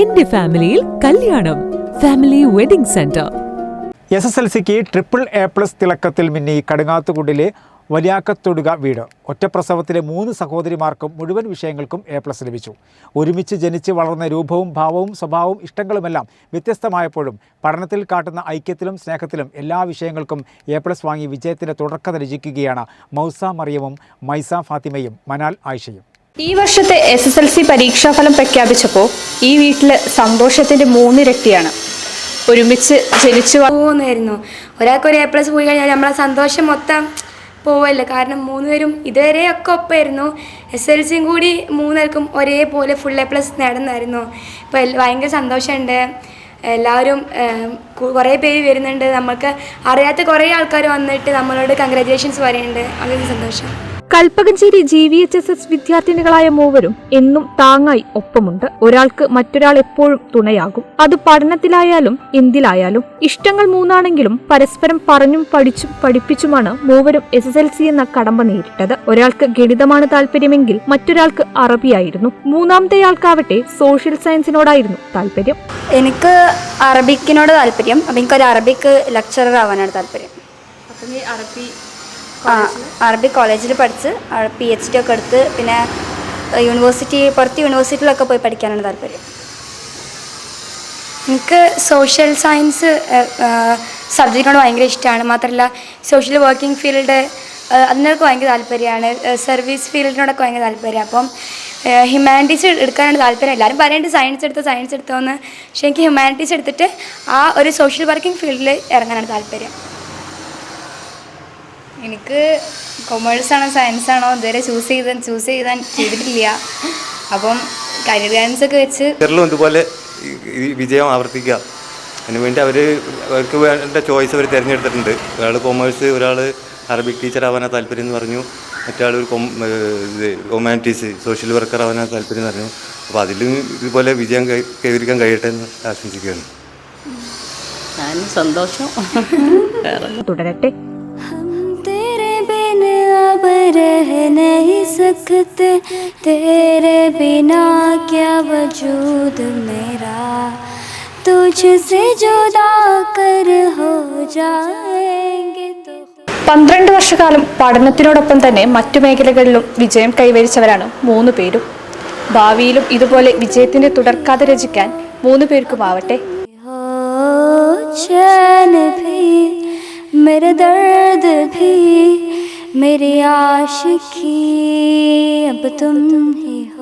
എന്റെ ഫാമിലിയിൽ കല്യാണം. Family wedding centre S S L സിക്ക് ട്രിപ്പിൾ എ പ്ലസ് തിളക്കത്തിൽ മിന്നി കടുങ്ങാത്തുകുണ്ടിലെ വലിയാക്കത്തൊടുക വീട്. ഒറ്റപ്രസവത്തിലെ മൂന്ന് സഹോദരിമാർക്കും മുഴുവൻ വിഷയങ്ങൾക്കും എ പ്ലസ് ലഭിച്ചു. ഒരുമിച്ച് ജനിച്ച് വളർന്ന രൂപവും ഭാവവും സ്വഭാവവും ഇഷ്ടങ്ങളുമെല്ലാം വ്യത്യസ്തമായപ്പോഴും പഠനത്തിൽ കാട്ടുന്ന ഐക്യത്തിലും സ്നേഹത്തിലും എല്ലാ വിഷയങ്ങൾക്കും എ പ്ലസ് വാങ്ങി വിജയത്തിന്റെ തുടക്കം രചിക്കുകയാണ് മൗസ മറിയവും മൈസ ഫാത്തിമയും മനാൽ ആയിഷയും. ഈ വർഷത്തെ എസ് എസ് എൽ സി പരീക്ഷാഫലം പ്രഖ്യാപിച്ചപ്പോൾ ഈ വീട്ടിൽ സന്തോഷത്തിന്റെ മൂന്നിരട്ടിയാണ്. ഒരുമിച്ച് ജനിച്ചു പോകുന്നായിരുന്നു ഒരാൾക്ക് ഒരു എ പ്ലസ് പോയി കഴിഞ്ഞാൽ നമ്മളെ സന്തോഷം മൊത്തം പോവല്ലേ? കാരണം മൂന്നുപേരും ഇതുവരെ ഒക്കെ ഒപ്പമായിരുന്നു എസ് എൽ സിയും കൂടി മൂന്നുപേർക്കും ഒരേപോലെ ഫുൾ എ പ്ലസ് നേടുന്നായിരുന്നു ഇപ്പോൾ എൽ- ഭയങ്കര സന്തോഷമുണ്ട്. എല്ലാവരും കുറേ പേര് വരുന്നുണ്ട്. നമുക്ക് അറിയാത്ത കുറേ ആൾക്കാർ വന്നിട്ട് നമ്മളോട് കൺഗ്രാജുലേഷൻസ് പറയുന്നുണ്ട്. വളരെ സന്തോഷം. Kalpakanchery G V H S S വിദ്യാർത്ഥിനികളായ മൂവരും എന്നും താങ്ങായി ഒപ്പമുണ്ട്. ഒരാൾക്ക് മറ്റൊരാൾ എപ്പോഴും തുണയാകും. അത് പഠനത്തിലായാലും എന്തിലായാലും ഇഷ്ടങ്ങൾ മൂന്നാണെങ്കിലും പരസ്പരം പറഞ്ഞും പഠിച്ചും പഠിപ്പിച്ചുമാണ് മൂവരും എസ് എസ് എൽ സി എന്ന കടമ്പ നേരിട്ടത്. ഒരാൾക്ക് ഗണിതമാണ് താല്പര്യമെങ്കിൽ മറ്റൊരാൾക്ക് അറബിയായിരുന്നു. മൂന്നാമത്തെയാൾക്കാവട്ടെ സോഷ്യൽ സയൻസിനോടായിരുന്നു താല്പര്യം എനിക്ക് അറബിക്കിനോട് താല്പര്യം അപ്പം എനിക്കൊരു അറബിക്ക് ലെക്ചറർ ആവാനാണ് താല്പര്യം ആ അറബിക് കോളേജിൽ പഠിച്ച് പി എച്ച് ഡി ഒക്കെ എടുത്ത് പിന്നെ യൂണിവേഴ്സിറ്റി പുറത്ത് യൂണിവേഴ്സിറ്റിയിലൊക്കെ പോയി പഠിക്കാനാണ് താല്പര്യം. എനിക്ക് സോഷ്യൽ സയൻസ് സബ്ജക്റ്റിനോട് ഭയങ്കര ഇഷ്ടമാണ് മാത്രമല്ല സോഷ്യൽ വർക്കിംഗ് ഫീൽഡ് അതിനൊക്കെ ഭയങ്കര താല്പര്യമാണ്. സർവീസ് ഫീൽഡിനോടൊക്കെ ഭയങ്കര താല്പര്യം. അപ്പം ഹ്യൂമാനിറ്റീസ് എടുക്കാനാണ് താല്പര്യം. എല്ലാവരും പറയുന്നുണ്ട് സയൻസ് എടുത്തോ സയൻസ് എടുത്തോന്ന്. പക്ഷേ എനിക്ക് ഹ്യൂമാനിറ്റീസ് എടുത്തിട്ട് ആ ഒരു സോഷ്യൽ വർക്കിംഗ് ഫീൽഡിൽ ഇറങ്ങാനാണ് താല്പര്യം. എനിക്ക് കൊമേഴ്സ് ആണോ സയൻസ് ആണോ ഇതുവരെ ചൂസ് ചെയ്ത ചൂസ് ചെയ്താൻ ചെയ്തിട്ടില്ല. അപ്പം കരിയർ ഗൈഡൻസ് ഒക്കെ വെച്ച് കേരളം ഇതുപോലെ ഈ വിജയം ആവർത്തിക്കുക. അതിനുവേണ്ടി അവർ അവർക്ക് വേണ്ട ചോയ്സ് അവർ തിരഞ്ഞെടുത്തിട്ടുണ്ട്. ഒരാൾ കൊമേഴ്സ് ഒരാൾ അറബിക് ടീച്ചർ ആവാനാണ് താല്പര്യം എന്ന് പറഞ്ഞു. മറ്റാൾ ഒരു കൊം ഇത് ഹ്യൂമാനിറ്റീസ് സോഷ്യൽ വർക്കർ ആവാനാണ് താല്പര്യം എന്ന് പറഞ്ഞു. അപ്പോൾ അതിലും ഇതുപോലെ വിജയം കൈവരിക്കാൻ കഴിയട്ടെ എന്ന് ആശംസിക്കുകയാണ്. ഞാൻ സന്തോഷം. തുടരട്ടെ. रह नहीं सकते तेरे बिना क्या वजूद मेरा तुझसे जुदा कर हो जाएंगे तो പന്ത്രണ്ട് വർഷക്കാലം പഠനത്തിനോടൊപ്പം തന്നെ മറ്റു മേഖലകളിലും വിജയം കൈവരിച്ചവരാണ് മൂന്ന് പേരും ഭാവിയിലും ഇതുപോലെ വിജയത്തിന്റെ തുടർക്കഥ രചിക്കാൻ മൂന്ന് പേർക്കുമാവട്ടെ हो चैन भी मेरा दर्द भी मेरी आशिकी अब तुम ही हो।